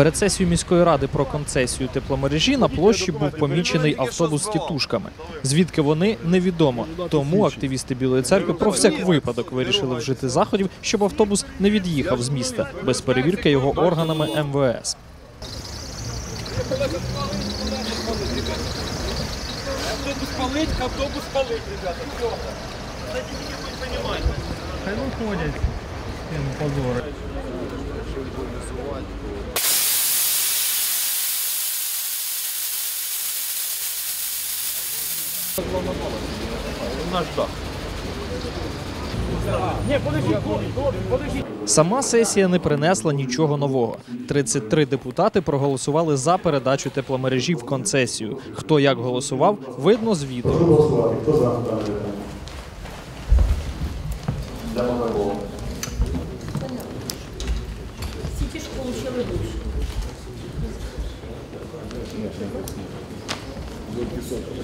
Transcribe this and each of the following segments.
Перед сесією міської ради про концесію тепломережі на площі був помічений автобус з тітушками. Звідки вони невідомо. Тому активісти Білої церкви про всяк випадок вирішили вжити заходів, щоб автобус не від'їхав з міста без перевірки його органами МВС. Автобус палить, автобус палить, ребята. Все. Дайте мне хоть понимать. Хай виходять. Блін, позори. Сама сесія не принесла нічого нового. 33 депутати проголосували за передачу тепломережі в концесію. Хто як голосував, видно з відео. Прошу голосувати. Хто за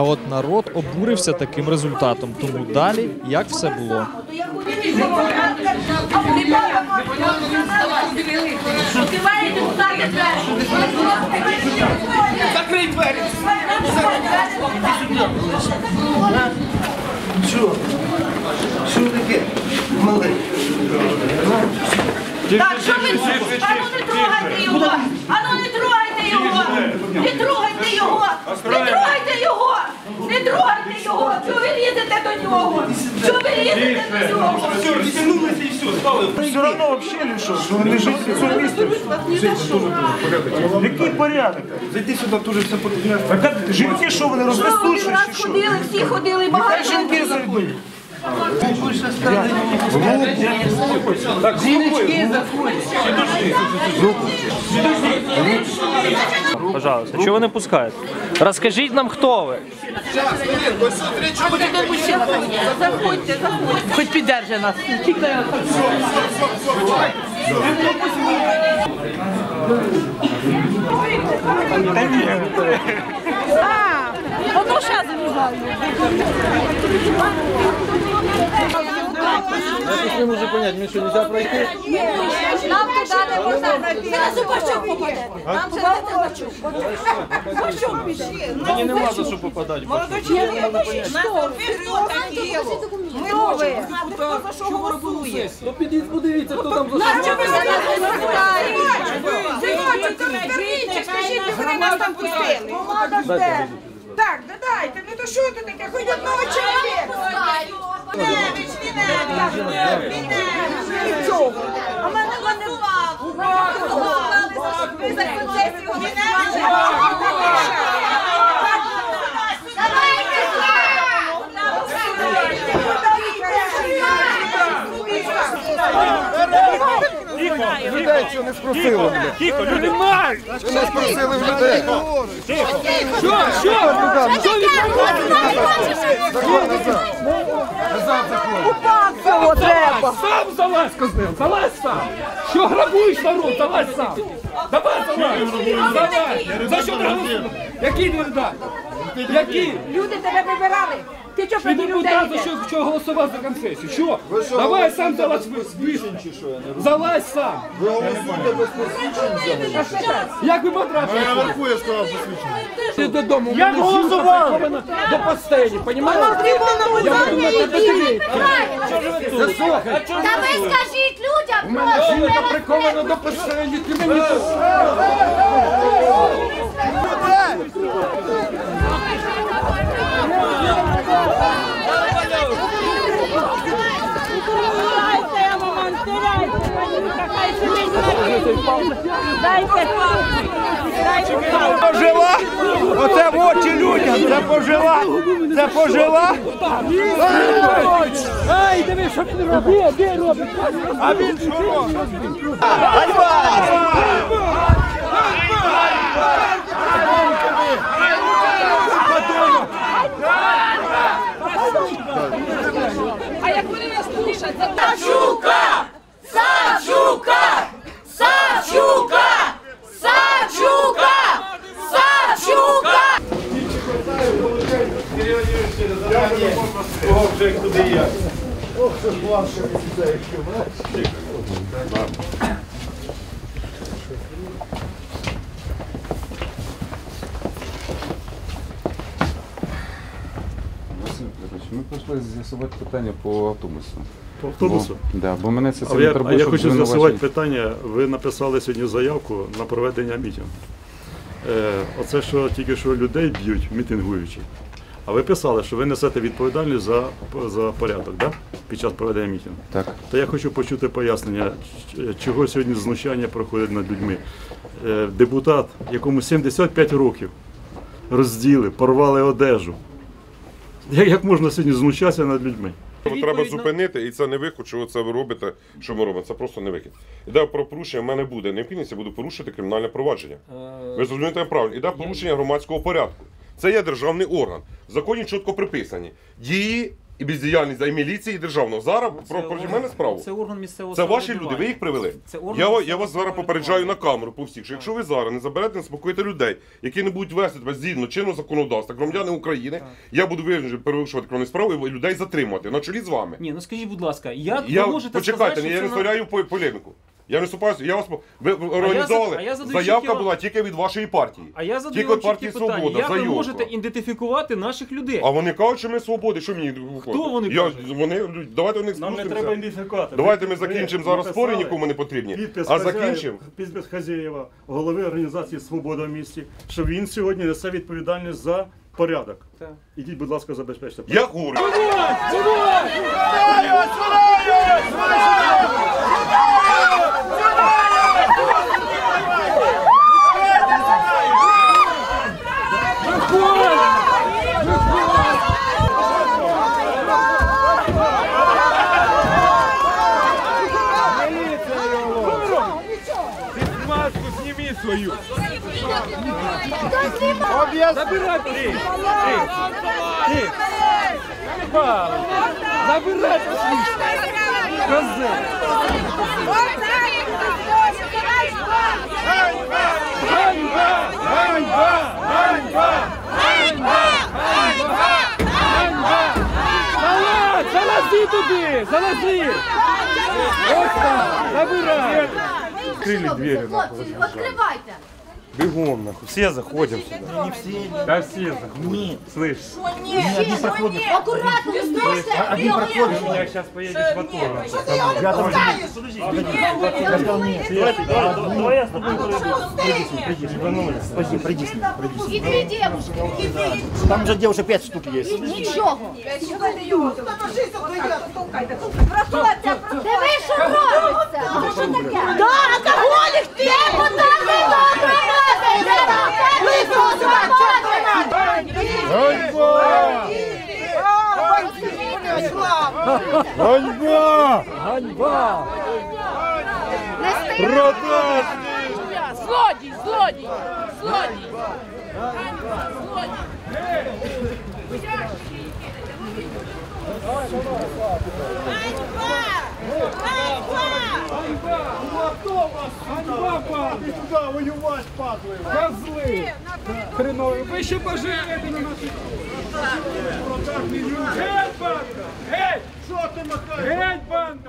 А от народ обурився таким результатом. Тому далі як все було. Закрий двері. Що? Що таке? Малий. Так, що ви тут? Ану не трогайте його! Ану не трогайте його! Не трогайте його! Не трогайте його! Не трогайте його! Чого ви лізете до нього? Чого ви лізете до нього? Все, розтягнулися і все, стали. Все одно взагалі що, що не жить в цьому місті. Який порядок? Зайди сюди, теж все потрібно. Жінки що, вони Що розвестуть, раз ходили, всі ходили, Хай багато жінки людей. зайдуть. Пожалуйста, чого ви не пускаєте? Розкажіть нам, хто ви. Заходьте, заходьте. Хоч піддержи нас. А, воно ще залізає. Не можу зрозуміти, мені що, нельзя пройти? Нам туди не можна пройти. Зараз у Бачок попаде. Нам ще не Бачок. Бачок піде. Мені нема за що попадати. Молодой человек, что? Хто ви? Що ви робили? Ну підіть, подивіться, хто там за А чого ви за нас не розповідаєте? Синочок, то не скажіть, ви нас там пустили? Помада жде. Так, да дайте, ну то що це таке? Хоч одного чоловіка. Віневич, Віневич, Віневич. А мене мене Ви за концесію Віневич. Людей цього не спросили. Тихо, люди мають! Не спросили в людей. Що, що? Цього треба. Сам залазь, козел, залазь сам! Що грабуєш народ, залазь сам! Давай залазь! Залазь! За що ти голосуєш? Які депутати? Які? Люди тебе вибирали. Ти чого Ти проти людей депутат, що, що голосував за концесію? Що? Давай сам залазь вийшов. Залазь сам! Ви голосуєте без посвідчень Як ви потрапили? Я сказав посвідчення. Ти додому. Я голосував! До постелі, понімаєш? Я буду на тебе дивитися. Що ж ви тут? Слухай, Та ви скажіть людям У мене просто. жінка прикована до постелі, ти мені тут. Пожила? Оце в очі людям. Це пожила. Це пожила. Ай, диви, що він робить? Де, де робить? А він що робить? А як вони нас слушать? Сачука! Василь Петрович, ми прийшли з'ясувати питання по автобусу. По автобусу? Бо, да, бо мене це А я, а я хочу з'ясувати питання. Ви написали сьогодні заявку на проведення мітингу. Е, оце, що тільки що людей б'ють, мітингуючи. А ви писали, що ви несете відповідальність за, за порядок, да? під час проведення мітингу. Так. То я хочу почути пояснення, чого сьогодні знущання проходить над людьми. Е, депутат, якому 75 років, розділи, порвали одежу. Як, як можна сьогодні знущатися над людьми? Треба зупинити, і це не виход, що це ви робите, що ми робимо. Це просто не вихід. Іде про порушення, в мене буде необхідність, я буду порушити кримінальне провадження. Ви зрозумієте правильно. Іде порушення громадського порядку. Це є державний орган. В законі чітко приписані. Дії і бездіяльність і міліції і державного. Зараз про проти мене справу. Це орган місцевого Це ваші люди, ви їх привели. Це орган Я, я вас зараз попереджаю на камеру по всіх, що якщо ви зараз не заберете, не спокоїте людей, які не будуть вести тебе згідно чинного законодавства, громадяни України, я буду вирішувати перевищувати кровні справи і людей затримати на чолі з вами. Ні, ну скажіть, будь ласка, як Я ви можете почекайте, сказати, я не це на- створяю по- полеміку. Я не вступаю, я вас по- ви організовали. а я задаю Заявка чіткі- була тільки від вашої партії. А я задаю Тільки від партії питання. Свобода. Як ви заявка. можете ідентифікувати наших людей? А вони кажуть, що ми свободи. Що мені Хто вони я, кажуть? вони давайте вони Нам не спустимося. треба ідентифікувати. Давайте ми закінчимо зараз спори, нікому не потрібні. Підпис А закінчимо. Підпис Хазєєва, голови організації Свобода в місті, що він сьогодні несе відповідальність за порядок. Так. Ідіть, будь ласка, забезпечте. Я говорю. Маску Забирай Забирай послушно. Козел. Ганьба! Ганьба! Ганьба! Ганьба! Залазь! Залази туди! Залази! Ось так! Забирай! Открыли двери. Хлопці, відкривайте. Бегом, нахуй. Все заходим сюда. Не все. Да все заходят. Слышь, Акуратно, не знайся. Один проходить. меня сейчас поедешь в автобус. Давай я с тобой І дві дівушки. І дві. Там же девушек 5 штук есть. Нічого. Диви, що робиться. Це що таке? Да, алкоголік ти! Депутати добре Ганьба! Ганьба! Продаж! Злодій, злодій, злодій. Злодій. Ганьба, пан! Сюда воевать, падлы! Козли! Хренові! Ви ще поживете на нашій... Геть, банка! Геть! Что ты махаешь? Геть, банка!